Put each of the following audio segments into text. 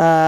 เอา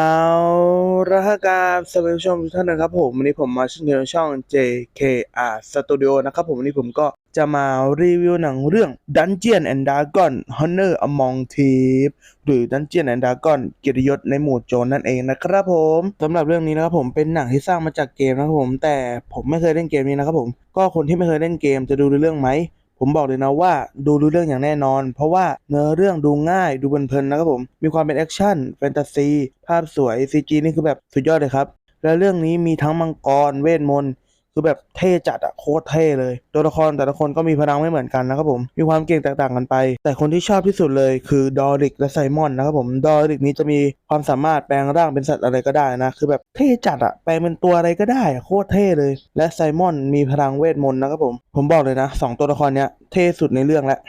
ละครับสวัสดีผู้ชมทุกท่านนะครับผมวันนี้ผมมาช่องช่อง JKR Studio นะครับผมวันนี้ผมก็จะมารีวิวหนังเรื่อง Dungeon and Dragon Honor Among Thieves หรือ Dungeon and Dragon เกียรติยศในหมู่โจรนั่นเองนะครับผมสำหรับเรื่องนี้นะครับผมเป็นหนังที่สร้างมาจากเกมนะครับผมแต่ผมไม่เคยเล่นเกมนี้นะครับผมก็คนที่ไม่เคยเล่นเกมจะดูเรื่องไหม ผมบอกเลยนะว่าดูรู้เรื่องอย่างแน่นอน เพราะว่าเนื้อเรื่องดูง่ายดูเพลินๆนะครับผมมีความเป็นแอคชั่นแฟนตาซีภาพสวย CG นี่คือแบบสุดยอดเลยครับและเรื่องนี้มีทั้งมังกรเวทมนต์ คือแบบเท่จัดอะโคตรเท่เลยตัวละครแต่ละคนก็มีพลังไม่เหมือนกันนะครับผมมีความเก่งแตกต่างกันไป แต่คนที่ชอบที่สุดเลยคือดอริกและไซมอนนะครับผมดอริกนี้จะมีความสามารถแปลงร่างเป็นสัตว์อะไรก็ได้นะคือแบบเท่จัดอะแปลงเป็นตัวอะไรก็ได้อะโคตรเท่เลย และไซมอนมีพลังเวทมนต์นะครับผมผมบอกเลยนะสองตัวละครเนี้ยเท่สุดในเรื่องแล้ว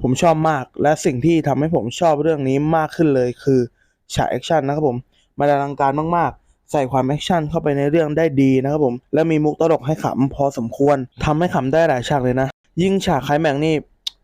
ผมชอบมากและสิ่งที่ทำให้ผมชอบเรื่องนี้มากขึ้นเลยคือฉากแอคชั่นนะครับผมมันอลังการมากๆ ใส่ความแอคชั่นเข้าไปในเรื่องได้ดีนะครับผม และมีมุกตลกให้ขำพอสมควรทำให้ขำได้หลายฉากเลยนะ ยิ่งฉากคล้ายแมงนี่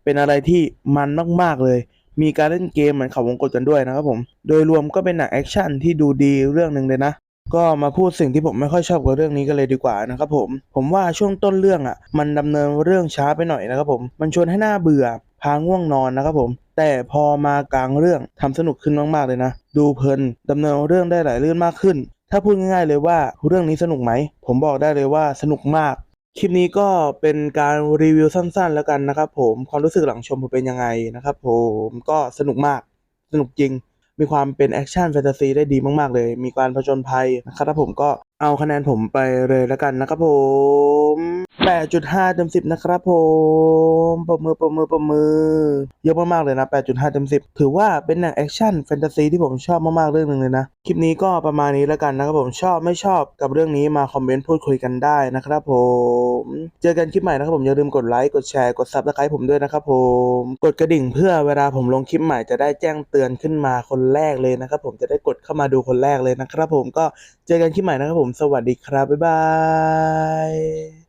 เป็นอะไรที่มันมากๆเลย มีการเล่นเกมเหมือนเขาวงกตกันด้วยนะครับผม โดยรวมก็เป็นหนังแอคชั่นที่ดูดีเรื่องหนึ่งเลยนะ ก็มาพูดสิ่งที่ผมไม่ค่อยชอบกับเรื่องนี้กันเลยดีกว่านะครับผม ผมว่าช่วงต้นเรื่องอะ มันดำเนินเรื่องช้าไปหน่อยนะครับผม มันชวนให้หน้าเบื่อพาง่วงนอนนะครับผม แต่พอมากลางเรื่องทำสนุกขึ้นมากๆเลยนะ ดูเพลินดำเนินเรื่องได้หลายเรื่องมากขึ้น ถ้าพูดง่ายๆเลยว่าเรื่องนี้สนุกไหม ผมบอกได้เลยว่าสนุกมาก คลิปนี้ก็เป็นการรีวิวสั้นๆ แล้วกันนะครับผมความรู้สึกหลังชมผมเป็นยังไงนะครับผมก็สนุกมาก สนุกจริง มีความเป็นแอคชั่นแฟนตาซีได้ดีมากๆเลย มีการผจญภัยนะครับผมก็ เอาคะแนนผมไปเลยแล้วกันนะครับผม 8.5เต็ม10 นะครับผมปรบมือปรบมือปรบมือ เยอะมากๆเลยนะ 8.5เต็ม10 ถือว่าเป็นหนังแอคชั่นแฟนตาซีที่ผมชอบมากๆเรื่องหนึ่งเลยนะ คลิปนี้ก็ประมาณนี้แล้วกันนะครับผมชอบไม่ชอบกับเรื่องนี้มาคอมเมนต์พูดคุยกันได้นะครับผม เจอกันคลิปใหม่นะครับผมอย่าลืมกดไลค์กดแชร์กดซับสไครต์ผมด้วยนะครับผม กดกระดิ่งเพื่อเวลาผมลงคลิปใหม่จะได้แจ้งเตือนขึ้นมาคนแรกเลยนะครับผมจะได้กดเข้ามาดูคนแรกเลยนะครับผมก็เจอกันคลิปใหม่นะครับผมสวัสดีครับ บ๊ายบาย